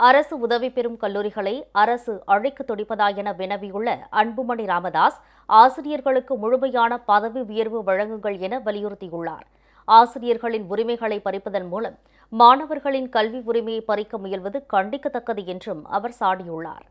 அரசு உதவி பெறும் கல்லூரிகளை அரசு அழைக்க துடிப்பதா என வினவியுள்ள அன்புமணி ராமதாஸ் ஆசிரியர்களுக்கு முழுமையான பதவி உயர்வு வழங்குங்கள் என வலியுறுத்தியுள்ளார். ஆசிரியர்களின் உரிமைகளை பறிப்பதன் மூலம் மாணவர்களின் கல்வி உரிமையை பறிக்க முயல்வது கண்டிக்கத்தக்கது என்றும் அவர் சாடியுள்ளார்.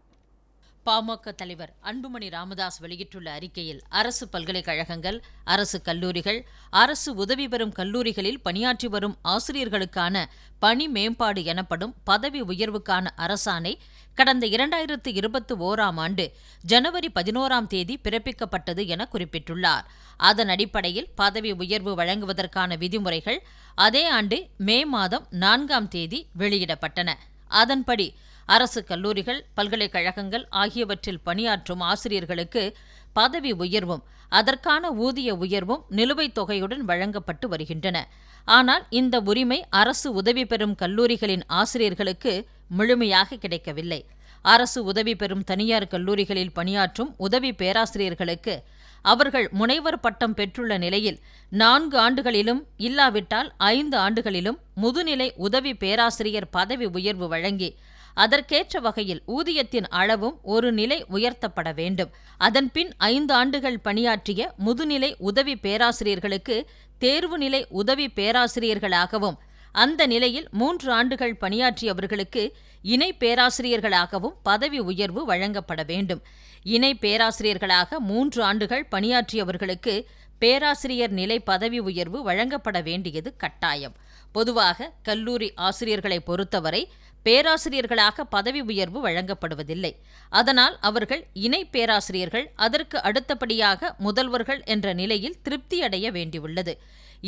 பாமக தலைவர் அன்புமணி ராமதாஸ் வெளியிட்டுள்ள அறிக்கையில் அரசு பல்கலைக்கழகங்கள் அரசு கல்லூரிகள் அரசு உதவி பெறும் கல்லூரிகளில் பணியாற்றி வரும் ஆசிரியர்களுக்கான பணி மேம்பாடு எனப்படும் பதவி உயர்வுக்கான அரசாணை கடந்த இரண்டாயிரத்து இருபத்தி ஓராம் ஆண்டு ஜனவரி பதினோராம் தேதி பிறப்பிக்கப்பட்டது என குறிப்பிட்டுள்ளார். அதன் அடிப்படையில் பதவி உயர்வு வழங்குவதற்கான விதிமுறைகள் அதே ஆண்டு மே மாதம் நான்காம் தேதி வெளியிடப்பட்டன. அதன்படி அரசு கல்லூரிகள் பல்கலைக்கழகங்கள் ஆகியவற்றில் பணியாற்றும் ஆசிரியர்களுக்கு பதவி உயர்வும் அதற்கான ஊதிய உயர்வும் நிலுவைத் தொகையுடன் வழங்கப்பட்டு வருகின்றன. ஆனால் இந்த உரிமை அரசு உதவி பெறும் கல்லூரிகளின் ஆசிரியர்களுக்கு முழுமையாக கிடைக்கவில்லை. அரசு உதவி பெறும் தனியார் கல்லூரிகளில் பணியாற்றும் உதவி பேராசிரியர்களுக்கு அவர்கள் முனைவர் பட்டம் பெற்றுள்ள நிலையில் நான்கு ஆண்டுகளிலும் இல்லாவிட்டால் ஐந்து ஆண்டுகளிலும் முதுநிலை உதவி பேராசிரியர் பதவி உயர்வு வழங்கி அதற்கேற்ற வகையில் ஊதியத்தின் அளவும் ஒரு நிலை உயர்த்தப்பட வேண்டும். அதன்பின் ஐந்து ஆண்டுகள் பணியாற்றிய முதுநிலை உதவி பேராசிரியர்களுக்கு தேர்வு நிலை உதவி பேராசிரியர்களாகவும் அந்த நிலையில் மூன்று ஆண்டுகள் பணியாற்றியவர்களுக்கு இணை பேராசிரியர்களாகவும் பதவி உயர்வு வழங்கப்பட வேண்டும். இணை பேராசிரியர்களாக மூன்று ஆண்டுகள் பணியாற்றியவர்களுக்கு பேராசிரியர் நிலை பதவி உயர்வு வழங்கப்பட வேண்டியது கட்டாயம். பொதுவாக கல்லூரி ஆசிரியர்களை பொறுத்தவரை பேராசிரியர்களாக பதவி உயர்வு வழங்கப்படுவதில்லை. அதனால் அவர்கள் இணை பேராசிரியர்கள் அதற்கு அடுத்தபடியாக முதல்வர்கள் என்ற நிலையில் திருப்தியடைய வேண்டியுள்ளது.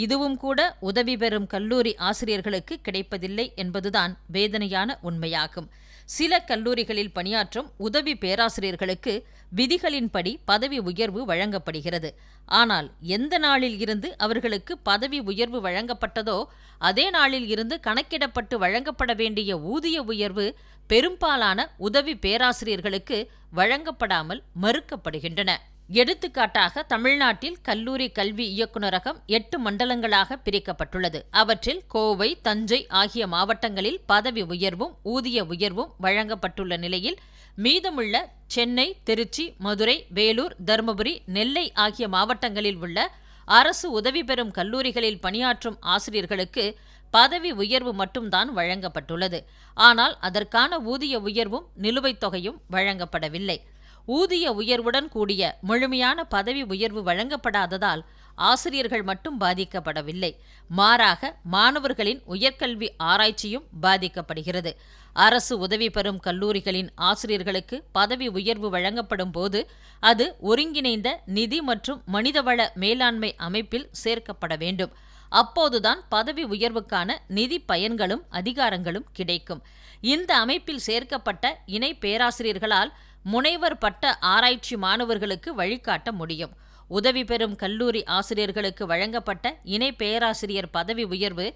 இதுவும் கூட உதவி பெறும் கல்லூரி ஆசிரியர்களுக்கு கிடைப்பதில்லை என்பதுதான் வேதனையான உண்மையாகும். சில கல்லூரிகளில் பணியாற்றும் உதவி பேராசிரியர்களுக்கு விதிகளின்படி பதவி உயர்வு வழங்கப்படுகிறது. ஆனால் எந்த நாளில் இருந்து அவர்களுக்கு பதவி உயர்வு வழங்கப்பட்டதோ அதே நாளில் இருந்து கணக்கிடப்பட்டு வழங்கப்பட வேண்டிய ஊதிய உயர்வு பெரும்பாலான உதவி பேராசிரியர்களுக்கு வழங்கப்படாமல் மறுக்கப்படுகின்றன. எடுத்துக்காட்டாக தமிழ்நாட்டில் கல்லூரி கல்வி இயக்குநரகம் எட்டு மண்டலங்களாக பிரிக்கப்பட்டுள்ளது. அவற்றில் கோவை தஞ்சை ஆகிய மாவட்டங்களில் பதவி உயர்வும் ஊதிய உயர்வும் வழங்கப்பட்டுள்ள நிலையில் மீதமுள்ள சென்னை திருச்சி மதுரை வேலூர் தருமபுரி நெல்லை ஆகிய மாவட்டங்களில் உள்ள அரசு உதவி பெறும் கல்லூரிகளில் பணியாற்றும் ஆசிரியர்களுக்கு பதவி உயர்வு மட்டும்தான் வழங்கப்பட்டுள்ளது. ஆனால் அதற்கான ஊதிய உயர்வும் நிலுவைத் தொகையும் வழங்கப்படவில்லை. ஊதிய உயர்வுடன் கூடிய முழுமையான பதவி உயர்வு வழங்கப்படாததால் ஆசிரியர்கள் மட்டும் பாதிக்கப்படவில்லை. மாறாக மாணவர்களின் உயர்கல்வி ஆராய்ச்சியும் பாதிக்கப்படுகிறது. அரசு உதவி பெறும் கல்லூரிகளின் ஆசிரியர்களுக்கு பதவி உயர்வு வழங்கப்படும் போது அது ஒருங்கிணைந்த நிதி மற்றும் மனிதவள மேலாண்மை அமைப்பில் சேர்க்கப்பட வேண்டும். அப்போதுதான் பதவி உயர்வுக்கான நிதி பயன்களும் அதிகாரங்களும் கிடைக்கும். இந்த அமைப்பில் சேர்க்கப்பட்ட இணை பேராசிரியர்களால் முனைவர் பட்ட ஆராய்ச்சி மாணவர்களுக்கு வழிகாட்ட முடியும். உதவி பெறும் கல்லூரி ஆசிரியர்களுக்கு வழங்கப்பட்ட இணை பேராசிரியர் பதவி உயர்வு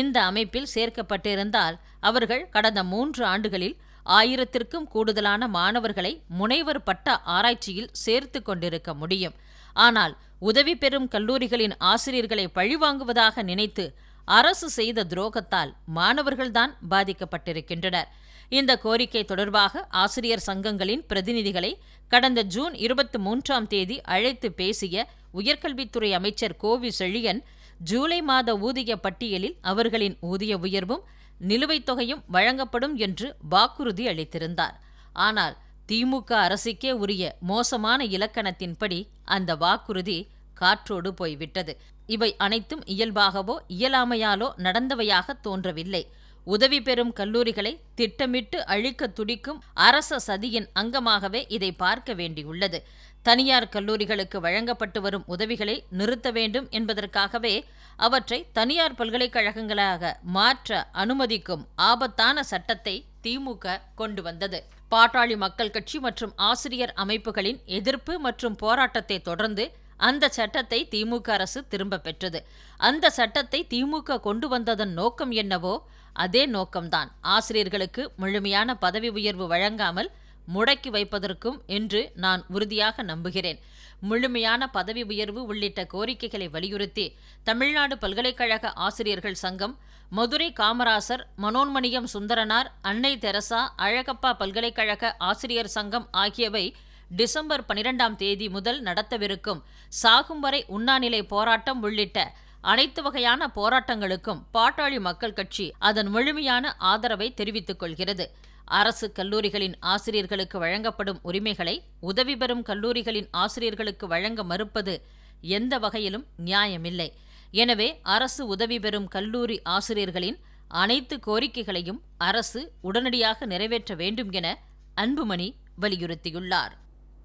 இந்த அமைப்பில் சேர்க்கப்பட்டிருந்தால் அவர்கள் கடந்த மூன்று ஆண்டுகளில் ஆயிரத்திற்கும் கூடுதலான மாணவர்களை முனைவர் பட்ட ஆராய்ச்சியில் சேர்த்து கொண்டிருக்க முடியும். ஆனால் உதவி பெறும் கல்லூரிகளின் ஆசிரியர்களை பழிவாங்குவதாக நினைத்து அரசு செய்த துரோகத்தால் மாணவர்கள்தான் பாதிக்கப்பட்டிருக்கின்றனர். இந்த கோரிக்கை தொடர்பாக ஆசிரியர் சங்கங்களின் பிரதிநிதிகளை கடந்த ஜூன் இருபத்தி மூன்றாம் தேதி அழைத்து பேசிய உயர்கல்வித்துறை அமைச்சர் கோவி செழியன் ஜூலை மாத ஊதிய பட்டியலில் அவர்களின் ஊதிய உயர்வும் நிலுவைத் தொகையும் வழங்கப்படும் என்று வாக்குறுதி அளித்திருந்தார். ஆனால் திமுக அரசுக்கே உரிய மோசமான இலக்கணத்தின்படி அந்த வாக்குறுதி காற்றோடு போய்விட்டது. இவை அனைத்தும் இயல்பாகவோ இயலாமையாலோ நடந்தவையாக தோன்றவில்லை. உதவி பெறும் கல்லூரிகளை திட்டமிட்டு அழிக்க துடிக்கும் அரச சதியின் அங்கமாகவே இதை பார்க்க வேண்டியுள்ளது. தனியார் கல்லூரிகளுக்கு வழங்கப்பட்டு வரும் உதவிகளை நிறுத்த வேண்டும் என்பதற்காகவே அவற்றை தனியார் பல்கலைக்கழகங்களாக மாற்ற அனுமதிக்கும் ஆபத்தான சட்டத்தை திமுக கொண்டு வந்தது. பாட்டாளி மக்கள் கட்சி மற்றும் ஆசிரியர் அமைப்புகளின் எதிர்ப்பு மற்றும் போராட்டத்தை தொடர்ந்து அந்த சட்டத்தை திமுக அரசு திரும்ப பெற்றது. அந்த சட்டத்தை திமுக கொண்டு வந்ததன் நோக்கம் என்னவோ அதே நோக்கம்தான். ஆசிரியர்களுக்கு முழுமையான பதவி உயர்வு வழங்காமல் முடக்கி வைப்பதற்கும் என்று நான் உறுதியாக நம்புகிறேன். முழுமையான பதவி உயர்வு உள்ளிட்ட கோரிக்கைகளை வலியுறுத்தி தமிழ்நாடு பல்கலைக்கழக ஆசிரியர்கள் சங்கம் மதுரை காமராசர் மனோன்மணியம் சுந்தரனார் அன்னை தெரசா அழகப்பா பல்கலைக்கழக ஆசிரியர் சங்கம் ஆகியவை டிசம்பர் பனிரெண்டாம் தேதி முதல் நடத்தவிருக்கும் சாகும் வரை உண்ணாநிலை போராட்டம் உள்ளிட்ட அனைத்து வகையான போராட்டங்களுக்கும் பாட்டாளி மக்கள் கட்சி அதன் முழுமையான ஆதரவை தெரிவித்துக் கொள்கிறது. அரசு கல்லூரிகளின் ஆசிரியர்களுக்கு வழங்கப்படும் உரிமைகளை உதவி பெறும் கல்லூரிகளின் ஆசிரியர்களுக்கு வழங்க மறுப்பது எந்த வகையிலும் நியாயமில்லை. எனவே அரசு உதவி பெறும் கல்லூரி ஆசிரியர்களின் அனைத்து கோரிக்கைகளையும் அரசு உடனடியாக நிறைவேற்ற வேண்டும் என அன்புமணி வலியுறுத்தியுள்ளார்.